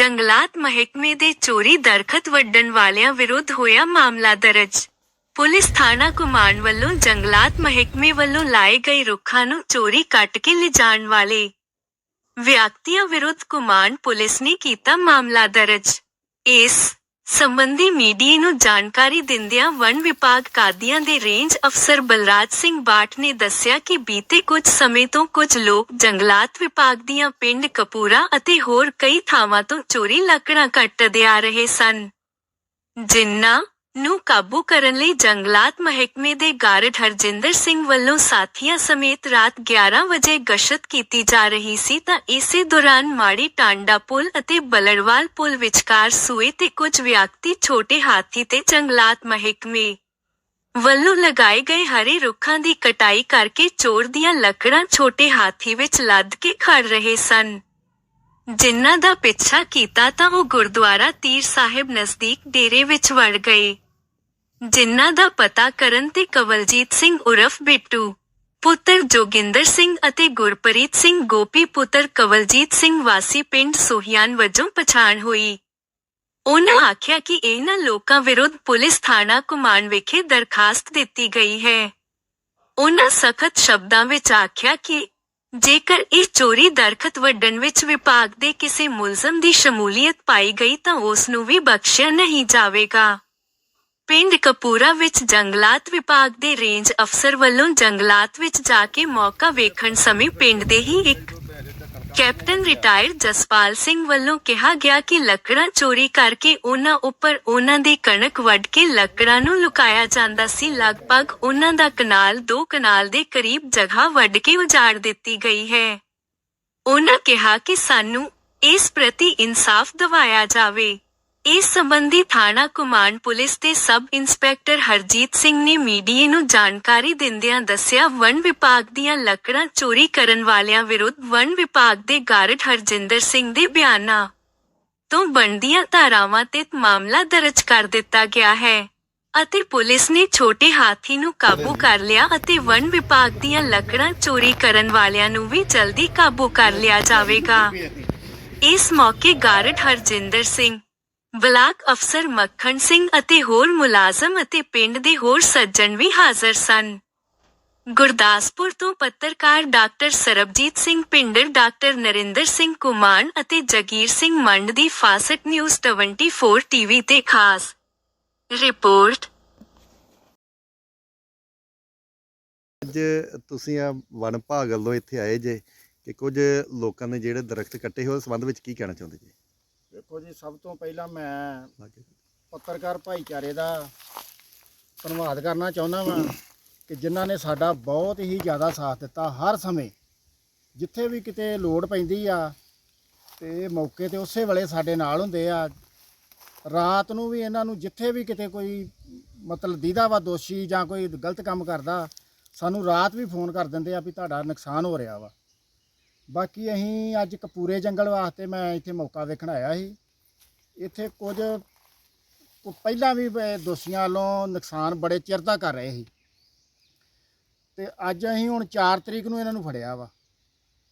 ਜੰਗਲਾਤ ਮਹਿਕਮੇ ਦੇ ਚੋਰੀ ਦਰਖਤ ਵੱਢਣ ਵਾਲਿਆਂ ਵਿਰੁੱਧ ਹੋਇਆ ਮਾਮਲਾ ਦਰਜ। ਪੁਲਿਸ ਥਾਣਾ ਕੁਮਾਨ ਵੱਲੋਂ ਜੰਗਲਾਤ ਮਹਿਕਮੇ ਵੱਲੋਂ ਲਾਏ ਗਏ ਰੁੱਖਾਂ ਨੂੰ ਚੋਰੀ ਕੱਟ ਕੇ ਲਿਜਾਣ ਵਾਲੇ ਵਿਅਕਤੀਆਂ ਵਿਰੁੱਧ ਕੁਮਾਨ ਪੁਲਿਸ ਨੇ ਕੀਤਾ ਮਾਮਲਾ ਦਰਜ। ਇਸ ਸੰਬੰਧੀ ਮੀਡੀਆ ਨੂੰ ਜਾਣਕਾਰੀ ਦਿੰਦਿਆਂ ਵਨ ਵਿਭਾਗ ਕਾਦੀਆਂ ਦੇ ਰੇਂਜ ਅਫਸਰ ਬਲਰਾਜ ਸਿੰਘ ਬਾਠ ਨੇ ਦੱਸਿਆ ਕਿ ਬੀਤੇ ਕੁਝ ਸਮੇਂ ਤੋਂ ਕੁਝ ਲੋਕ ਜੰਗਲਾਤ ਵਿਭਾਗ ਦੀਆਂ ਪਿੰਡ ਕਪੂਰਾ ਅਤੇ ਹੋਰ ਕਈ ਥਾਵਾਂ ਤੋਂ ਚੋਰੀ ਲੱਕੜਾਂ ਕੱਟਦੇ ਆ ਰਹੇ ਸਨ। ਜਿਨ੍ਹਾਂ ਨੂੰ ਕਾਬੂ ਕਰਨ ਲਈ ਜੰਗਲਾਤ ਮਹਿਕਮੇ ਦੇ ਗਾਰਡ ਹਰਜਿੰਦਰ ਸਿੰਘ ਵੱਲੋਂ ਸਾਥੀਆਂ ਸਮੇਤ ਰਾਤ 11 ਵਜੇ ਗਸ਼ਤ ਕੀਤੀ ਜਾ ਰਹੀ ਸੀ ਤਾਂ ਇਸੇ ਦੌਰਾਨ ਮਾੜੀ ਟਾਂਡਾ ਪੁਲ ਅਤੇ ਬਲੜਵਾਲ ਪੁਲ ਵਿਚਕਾਰ ਸੂਏ ਤੇ ਕੁਝ ਵਿਅਕਤੀ ਛੋਟੇ ਹਾਥੀ ਤੇ ਜੰਗਲਾਤ ਮਹਿਕਮੇ ਵੱਲੋਂ ਲਗਾਏ ਗਏ ਹਰੇ ਰੁੱਖਾਂ ਦੀ ਕਟਾਈ ਕਰਕੇ ਚੋਰ ਦੀਆਂ ਲੱਕੜਾਂ ਛੋਟੇ ਹਾਥੀ ਵਿੱਚ ਲੱਦ ਕੇ ਖੜ ਰਹੇ ਸਨ। ਜਿਨ੍ਹਾਂ ਦਾ ਪਿੱਛਾ ਕੀਤਾ ਤਾਂ ਉਹ ਗੁਰਦੁਆਰਾ ਤੀਰ ਸਾਹਿਬ ਨਜ਼ਦੀਕ ਡੇਰੇ ਵਿੱਚ ਵੜ ਗਏ। ਜਿਨ੍ਹਾਂ ਦਾ ਪਤਾ ਕਰਨ ਤੇ ਕਵਲਜੀਤ ਸਿੰਘ ਉਰਫ ਬਿੱਟੂ, ਪੁੱਤਰ ਜੋਗਿੰਦਰ ਸਿੰਘ ਅਤੇ ਗੁਰਪ੍ਰੀਤ ਸਿੰਘ ਗੋਪੀ ਪੁੱਤਰ ਕਵਲਜੀਤ ਸਿੰਘ ਵਾਸੀ ਪਿੰਡ ਸੋਹੀਆਨ ਵਜੋਂ ਪਛਾਣ ਹੋਈ। ਉਹਨਾਂ ਆਖਿਆ ਕਿ ਇਹਨਾਂ ਲੋਕਾਂ ਵਿਰੁੱਧ ਪੁਲਿਸ ਥਾਣਾ ਕੁਮਾਨ ਵਿਖੇ ਦਰਖਾਸਤ ਦਿੱਤੀ ਗਈ ਹੈ। ਉਹਨਾਂ ਸਖਤ ਸ਼ਬਦਾਂ ਵਿੱਚ ਆਖਿਆ ਕਿ ਜੇਕਰ ਇਹ ਚੋਰੀ ਦਰਖਤ ਵੱਢਣ ਵਿੱਚ ਵਿਭਾਗ ਦੇ ਕਿਸੇ ਮੁਲਜ਼ਮ ਦੀ ਸ਼ਮੂਲੀਅਤ ਪਾਈ ਗਈ ਤਾਂ ਉਸ ਨੂੰ ਵੀ ਬਖਸ਼ਿਆ ਨਹੀਂ ਜਾਵੇਗਾ। ਪਿੰਡ ਕਪੂਰਾ ਵਿੱਚ ਜੰਗਲਾਤ ਵਿਭਾਗ ਦੇ ਰੇਂਜ ਅਫਸਰ ਵੱਲੋਂ ਜੰਗਲਾਤ ਵਿੱਚ ਜਾ ਕੇ ਮੌਕਾ ਵੇਖਣ ਸਮੇਂ ਪਿੰਡ ਦੇ ਹੀ ਇੱਕ ਕੈਪਟਨ ਰਿਟਾਇਰ ਜਸਪਾਲ ਸਿੰਘ ਵੱਲੋਂ ਕਿਹਾ ਗਿਆ ਕਿ ਲੱਕੜਾਂ ਚੋਰੀ ਕਰਕੇ ਉਹਨਾਂ ਉੱਪਰ ਉਹਨਾਂ ਦੀ ਕਣਕ ਵੱਢ ਕੇ ਲੱਕੜਾਂ ਨੂੰ ਲੁਕਾਇਆ ਜਾਂਦਾ ਸੀ। ਲਗਭਗ ਉਹਨਾਂ ਦਾ ਕਨਾਲ 2 ਕਨਾਲ ਦੇ ਕਰੀਬ ਜਗ੍ਹਾ ਵੱਢ ਕੇ ਉਜਾੜ ਦਿੱਤੀ ਗਈ ਹੈ। ਉਹਨਾਂ ਕਿਹਾ ਕਿ ਸਾਨੂੰ ਇਸ ਪ੍ਰਤੀ ਇਨਸਾਫ ਦਿਵਾਇਆ ਜਾਵੇ। ਇਸ ਸਬੰਧੀ ਥਾਣਾ ਕੁਮਾਨ ਪੁਲਿਸ ਦੇ ਸਬ ਇੰਸਪੈਕਟਰ ਹਰਜੀਤ ਸਿੰਘ ਨੇ ਮੀਡੀਆ ਨੂੰ ਜਾਣਕਾਰੀ ਦਿੰਦਿਆਂ ਦੱਸਿਆ ਵਨ ਵਿਭਾਗ ਦੀਆਂ ਲੱਕੜਾਂ ਚੋਰੀ ਕਰਨ ਵਾਲਿਆਂ ਵਿਰੁੱਧ ਵਨ ਵਿਭਾਗ ਦੇ ਗਾਰਡ ਹਰਜਿੰਦਰ ਸਿੰਘ ਦੇ ਬਿਆਨਾਂ ਤੋਂ ਬਣਦੀਆਂ ਧਾਰਾਵਾਂ ਤੇ ਮਾਮਲਾ ਦਰਜ ਕਰ ਦਿੱਤਾ ਗਿਆ ਹੈ ਅਤੇ ਪੁਲਿਸ ਨੇ ਛੋਟੇ ਹਾਥੀ ਨੂੰ ਕਾਬੂ ਕਰ ਲਿਆ ਅਤੇ ਵਨ ਵਿਭਾਗ ਦੀਆਂ ਲੱਕੜਾਂ ਚੋਰੀ ਕਰਨ ਵਾਲਿਆਂ ਨੂੰ ਵੀ ਜਲਦੀ ਕਾਬੂ ਕਰ ਲਿਆ ਜਾਵੇਗਾ। ਇਸ ਮੌਕੇ ਗਾਰਡ ਹਰਜਿੰਦਰ ਸਿੰਘ ਬਲਾਕ ਅਫਸਰ ਮੱਖਣ ਸਿੰਘ ਅਤੇ ਹੋਰ ਮੁਲਾਜ਼ਮ ਅਤੇ ਪਿੰਡ ਦੇ ਹੋਰ ਸੱਜਣ ਵੀ ਹਾਜ਼ਰ ਸਨ। ਗੁਰਦਾਸਪੁਰ ਤੋਂ ਪੱਤਰਕਾਰ ਡਾਕਟਰ ਸਰਬਜੀਤ ਸਿੰਘ ਪਿੰਡਰ, ਡਾਕਟਰ ਨਰਿੰਦਰ ਸਿੰਘ ਕੁਮਾਨ ਅਤੇ ਜਗੀਰ ਸਿੰਘ ਮੰਡ ਦੀ ਫਾਸਟ ਨਿਊਜ਼ 24 ਟੀਵੀ ਤੇ ਖਾਸ ਰਿਪੋਰਟ। ਅੱਜ ਤੁਸੀਂ ਆ ਵਨ ਭਾਗ ਵੱਲੋਂ ਇੱਥੇ ਆਏ ਜੇ ਕਿ ਕੁਝ ਲੋਕਾਂ ਨੇ ਜਿਹੜੇ ਦਰਖਤ ਕੱਟੇ ਹੋਏ ਸੰਬੰਧ ਵਿੱਚ ਕੀ ਕਹਿਣਾ ਚਾਹੁੰਦੇ ਜੀ? ਦੇਖੋ ਜੀ ਸਭ ਤੋਂ ਪਹਿਲਾਂ ਮੈਂ ਪੱਤਰਕਾਰ ਭਾਈਚਾਰੇ ਦਾ ਧੰਨਵਾਦ ਕਰਨਾ ਚਾਹੁੰਦਾ ਵਾਂ ਕਿ ਜਿਨ੍ਹਾਂ ਨੇ ਸਾਡਾ ਬਹੁਤ ਹੀ ਜ਼ਿਆਦਾ ਸਾਥ ਦਿੱਤਾ ਹਰ ਸਮੇਂ ਜਿੱਥੇ ਵੀ ਕਿਤੇ ਲੋੜ ਪੈਂਦੀ ਆ ਤੇ ਮੌਕੇ ਤੇ ਉਸੇ ਵੇਲੇ ਸਾਡੇ ਨਾਲ ਹੁੰਦੇ ਆ। ਰਾਤ ਨੂੰ ਵੀ ਇਹਨਾਂ ਨੂੰ ਜਿੱਥੇ ਵੀ ਕਿਤੇ ਕੋਈ ਮਤਲਬ ਦੀਦਾ ਵਾ ਦੋਸ਼ੀ ਜਾਂ ਕੋਈ ਗਲਤ ਕੰਮ ਕਰਦਾ ਸਾਨੂੰ ਰਾਤ ਵੀ ਫੋਨ ਕਰ ਦਿੰਦੇ ਆ ਵੀ ਤੁਹਾਡਾ ਨੁਕਸਾਨ ਹੋ ਰਿਹਾ ਵਾ। ਬਾਕੀ ਅਸੀਂ ਅੱਜ ਕਪੂਰੇ ਜੰਗਲ ਵਾਸਤੇ ਮੈਂ ਇੱਥੇ ਮੌਕਾ ਵੇਖਣ ਆਇਆ ਸੀ। ਇੱਥੇ ਕੁਝ ਕੁ- ਪਹਿਲਾਂ ਵੀ ਬ- ਦੋਸ਼ੀਆਂ ਵੱਲੋਂ ਨੁਕਸਾਨ ਬੜੇ ਚਿਰ ਦਾ ਕਰ ਰਹੇ ਸੀ। ਤੇ ਅੱਜ ਅਸੀਂ ਹੁਣ 4 ਤਰੀਕ ਨੂੰ ਇਹਨਾਂ ਨੂੰ ਫੜਿਆ ਵਾ।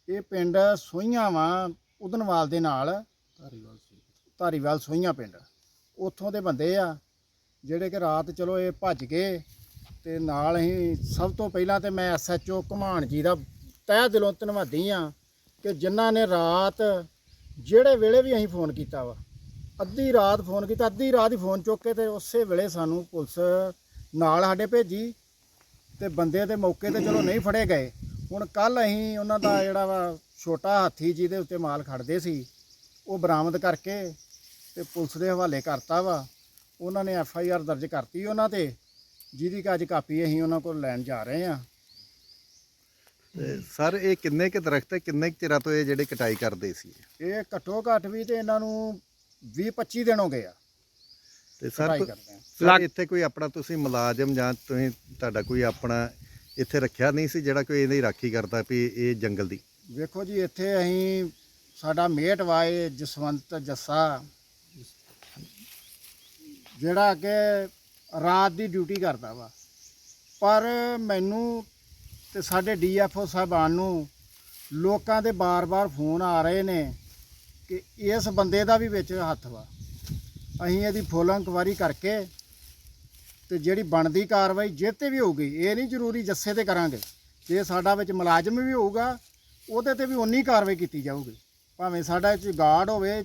ਇਹ ਪਿੰਡ ਸੋਹੀਆਂ ਵਾ, ਉਦਨਵਾਲ ਦੇ ਨਾਲ। ਧਾਰੀਵਾਲ ਸੋਹੀਆਂ ਪਿੰਡ। ਉੱਥੋਂ ਦੇ ਬੰਦੇ ਆ, ਜਿਹੜੇ ਕਿ ਰਾਤ ਚਲੋ ਇਹ ਭੱਜ ਗਏ ਤੇ ਨਾਲ ਅਸੀਂ ਸਭ ਤੋਂ ਪਹਿਲਾਂ ਤੇ ਮੈਂ ਐਸਐਚਓ ਘਮਾਣ ਜੀ ਦਾ ਤਹਿ ਦਿਲੋਂ ਧੰਨਵਾਦੀ ਆ। ਕਿ ਜਿਨ੍ਹਾਂ ਨੇ ਰਾਤ ਜਿਹੜੇ ਵੇਲੇ ਵੀ ਅਸੀਂ ਫੋਨ ਕੀਤਾ ਵਾ, ਅੱਧੀ ਰਾਤ ਫੋਨ ਕੀਤਾ, ਅੱਧੀ ਰਾਤ ਹੀ ਫੋਨ ਚੁੱਕ ਕੇ ਤੇ ਉਸੇ ਵੇਲੇ ਸਾਨੂੰ ਪੁਲਿਸ ਨਾਲ ਸਾਡੇ ਭੇਜੀ ਤੇ ਬੰਦੇ ਦੇ ਮੌਕੇ ਤੇ ਚਲੋ ਨਹੀਂ ਫੜੇ ਗਏ। ਹੁਣ ਕੱਲ ਅਸੀਂ ਉਹਨਾਂ ਦਾ ਜਿਹੜਾ ਵਾ ਛੋਟਾ ਹਾਥੀ ਜਿਹਦੇ ਉੱਤੇ ਮਾਲ ਖੜਦੇ ਸੀ, ਉਹ ਬਰਾਮਦ ਕਰਕੇ ਤੇ ਪੁਲਿਸ ਦੇ ਹਵਾਲੇ ਕਰਤਾ ਵਾ। ਉਹਨਾਂ ਨੇ ਐਫ ਆਈ ਆਰ ਦਰਜ ਕਰਤੀ ਉਹਨਾਂ ਤੇ, ਜਿਹਦੀ ਕਿ ਅੱਜ ਕਾਪੀ ਅਸੀਂ ਉਹਨਾਂ ਕੋਲ ਲੈਣ ਜਾ ਰਹੇ ਹਾਂ। ਸਰ ਇਹ ਕਿੰਨੇ ਕੁ ਦਰਖਤ ਹੈ ਕਿੰਨੇ ਕੁ ਚਿਰਾਂ ਤੋਂ ਇਹ ਜਿਹੜੇ ਕਟਾਈ ਕਰਦੇ ਸੀ? ਇਹ ਘੱਟੋ ਘੱਟ ਵੀ ਤੇ ਇਹਨਾਂ ਨੂੰ 20 25 ਦਿਨ ਹੋ ਗਏ ਆ। ਤੇ ਸਰ ਕਟਾਈ ਤੁ- ਕਰਦੇ ਆ। ਸਰ ਇੱਥੇ ਕੋਈ ਆਪਣਾ ਤੁਸੀਂ ਮੁਲਾਜ਼ਮ ਜਾਂ ਤੁਸੀਂ ਤੁਹਾਡਾ ਕੋਈ ਆਪਣਾ ਇੱਥੇ ਰੱਖਿਆ ਨਹੀਂ ਸੀ ਜਿਹੜਾ ਕੋਈ ਇਹਦੀ ਰਾਖੀ ਕਰਦਾ ਵੀ ਇਹ ਜੰਗਲ ਦੀ? ਵੇਖੋ ਜੀ ਇੱਥੇ ਅਸੀਂ ਸਾਡਾ ਮੇਟ ਵਾਏ ਜਸਵੰਤ ਜੱਸਾ। ਜਿਹੜਾ ਕਿ ਰਾਤ ਦੀ ਡਿਊਟੀ ਕਰਦਾ ਵਾ। ਪਰ ਮੈਨੂੰ ਤੇ ਸਾਡੇ ਡੀਐਫਓ ਸਾਹਿਬਾਨ ਨੂੰ ਲੋਕਾਂ ਦੇ ਬਾਰ-ਬਾਰ ਫੋਨ ਆ ਰਹੇ ਨੇ ਕਿ ਇਸ ਬੰਦੇ ਦਾ ਵੀ ਵਿੱਚ ਹੱਥ ਵਾ। ਅਸੀਂ ਇਹਦੀ ਫੁੱਲ ਇਨਕੁਆਰੀ ਕਰਕੇ ਤੇ ਜਿਹੜੀ ਬਣਦੀ ਕਾਰਵਾਈ ਜੇ ਤੇ ਵੀ ਹੋਊਗੀ, ਇਹ ਨਹੀਂ ਜ਼ਰੂਰੀ ਜੱਸੇ ਤੇ ਕਰਾਂਗੇ। ਜੇ ਸਾਡਾ ਵਿੱਚ ਮੁਲਾਜ਼ਮ ਵੀ ਹੋਊਗਾ, ਉਹਦੇ ਤੇ ਵੀ ਉਨੀ ਕਾਰਵਾਈ ਕੀਤੀ ਜਾਊਗੀ। ਭਾਵੇਂ ਸਾਡਾ ਇਹ ਗਾਰਡ ਹੋਵੇ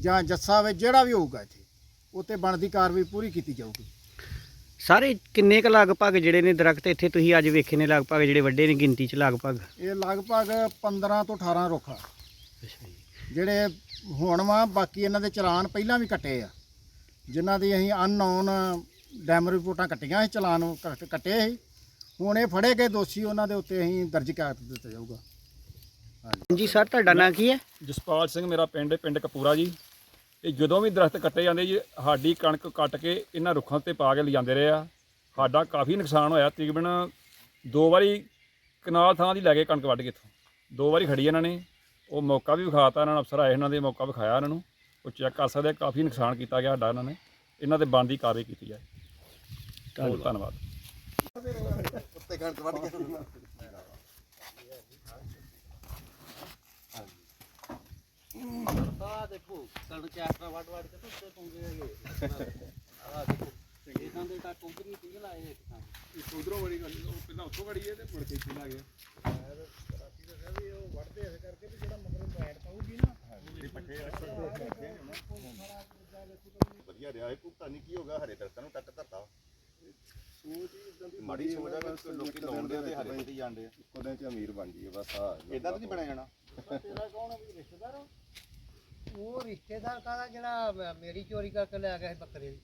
ਜਾਂ ਜੱਸਾ ਹੋਵੇ, ਜਿਹੜਾ ਵੀ ਹੋਊਗਾ ਇੱਥੇ, ਉੱਤੇ ਬਣਦੀ ਕਾਰਵਾਈ ਪੂਰੀ ਕੀਤੀ ਜਾਊਗੀ। ਸਾਰੇ ਕਿੰਨੇ ਕੁ ਲਗਭਗ ਜਿਹੜੇ ਨੇ ਦਰਖਤ ਇੱਥੇ ਤੁਸੀਂ ਅੱਜ ਵੇਖੇ ਨੇ ਲਗਭਗ ਜਿਹੜੇ ਵੱਡੇ ਨੇ ਗਿਣਤੀ ਚ ਲਗਭਗ? ਇਹ ਲਗਭਗ 15 ਤੋਂ 18 ਰੁੱਖ ਆ। ਜਿਹੜੇ ਹੁਣ ਵਾ ਬਾਕੀ ਇਹਨਾਂ ਦੇ ਚਲਾਨ ਪਹਿਲਾਂ ਵੀ ਕੱਟੇ ਆ। ਜਿਨ੍ਹਾਂ ਦੀ ਅਸੀਂ ਅਨਨੋਨ ਡੈਮ ਰਿਪੋਰਟਾਂ ਕੱਟੀਆਂ ਸੀ ਚਲਾਨ ਕੱਟ- ਕੱਟੇ ਸੀ। ਹੁਣ ਇਹ ਫੜੇ ਗਏ ਦੋਸ਼ੀ ਉਹਨਾਂ ਦੇ ਉੱਤੇ ਅਸੀਂ ਦਰਜ ਕਰ ਦਿੱਤਾ ਜਾਊਗਾ। ਜੀ ਸਰ ਤੁਹਾਡਾ ਨਾਂ ਕੀ ਹੈ? ਜਸਪਾਲ ਸਿੰਘ ਮੇਰਾ ਪਿੰਡ ਹੈ, ਪਿੰਡ ਕਪੂਰਾ ਜੀ। ਇਹ ਜਦੋਂ ਵੀ ਦਰਖਤ ਕੱਟੇ ਜਾਂਦੇ ਜੀ ਸਾਡੀ ਕਣਕ ਕੱਟ ਕੇ ਇਹਨਾਂ ਰੁੱਖਾਂ ਤੇ ਪਾ ਕੇ ਲਿਜਾਂਦੇ ਰਹੇ ਆ। ਸਾਡਾ ਕਾਫੀ ਨੁਕਸਾਨ ਹੋਇਆ ਤਕਰੀਬਨ ਦੋ ਵਾਰੀ ਕਨਾਲ ਥਾਂ ਦੀ ਲੈ ਕੇ ਕਣਕ ਵੱਢ ਕੇ ਇੱਥੋਂ। ਦੋ ਵਾਰੀ ਖੜੀ ਇਹਨਾਂ ਨੇ। ਉਹ ਮੌਕਾ ਵੀ ਵਿਖਾਤਾ ਇਹਨਾਂ ਨੂੰ ਅਫਸਰ ਆਏ ਇਹਨਾਂ ਦੇ ਮੌਕਾ ਵਿਖਾਇਆ ਇਹਨਾਂ ਨੂੰ। ਉਹ ਚੈੱਕ ਕਰ ਸਕਦੇ ਆ, ਕਾਫੀ ਨੁਕਸਾਨ ਕੀਤਾ ਗਿਆ ਸਾਡਾ ਇਹਨਾਂ ਨੇ। ਇਹਨਾਂ ਤੇ ਬਣਦੀ ਕਾਰਵਾਈ ਕੀਤੀ ਜਾਏ। ਬਹੁਤ ਧੰਨਵਾਦ। ਉੱਤੇ ਕਣਕ ਵੱਢ ਕੇ ਆ ਦੇਖੋ ਕਣ ਚਾਸਟਾ ਵੜ ਵੜ ਕੇ ਤੁੱਤੇ ਪਉਂਗੇ ਹੈਗੇ ਆ ਦੇਖੋ ਇਹਨਾਂ ਦੇ ਤਾਂ ਟੁੰਗਰੀ ਪੀ ਲਾਏ ਇੱਕ ਤਾਂ ਉਧਰੋਂ ਬੜੀ ਗੱਲ ਉਹ ਪਹਿਲਾਂ ਉੱਥੋਂ ਖੜੀ ਹੈ ਤੇ ਮੁੜ ਕੇ ਇੱਥੇ ਆ ਗਿਆ ਵਧੀਆ ਰਿਹਾ ਇਹ ਪਤਾ ਨਹੀਂ ਕੀ ਹੋਗਾ ਹਰੇ ਦਰਖਤਾਂ ਨੂੰ ਟੱਕ ਧਰਤਾ ਮਾੜੀ ਸੋਚ ਆ ਕਿ ਲੋਕੀ ਲਾਉਂਦੇ ਆ ਤੇ ਹਰੇ ਤੇ ਜਾਂਦੇ ਆ। ਉਹਦੇ ਚ ਅਮੀਰ ਬਣ ਜੀਏ ਬਸ ਆ। ਇਦਾਂ ਤਾਂ ਨਹੀਂ ਬਣਿਆ ਜਾਣਾ? ਉਹ ਰਿਸ਼ਤੇਦਾਰ ਕਾਹਦਾ ਜਿਹੜਾ ਮ- ਮੇਰੀ ਚੋਰੀ ਕਰਕੇ ਲੈ ਗਿਆ ਸੀ ਬੱਕਰੇ ਦੀ।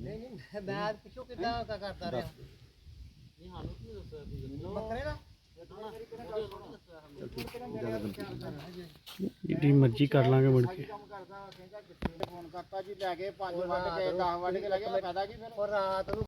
ਨਹੀਂ ਨਹੀਂ ਮੈਂ- ਮੈਂ ਪਿੱਛੋਂ ਕਿੱਦਾਂ ਕ- ਕਰਦਾ ਰਿਹਾ। ਬੱਕਰੇ ਦਾ? ਜਿੱਡੀ ਮਰਜ਼ੀ ਕਰ ਲਾਂਗੇ ਮੁੜ ਕੇ। ਕੰਮ ਕਰਦਾ ਕਹਿੰਦਾ ਫੋਨ ਕਰਤਾ ਜੀ ਲੈ ਕੇ 5 ਵੱਢ ਕੇ 10 ਵੱਢ ਕੇ ਲੈ ਗਿਆ ਫਾਇਦਾ ਕੀ ਫਿਰ? ਉਹ ਰਾਤ ਨੂੰ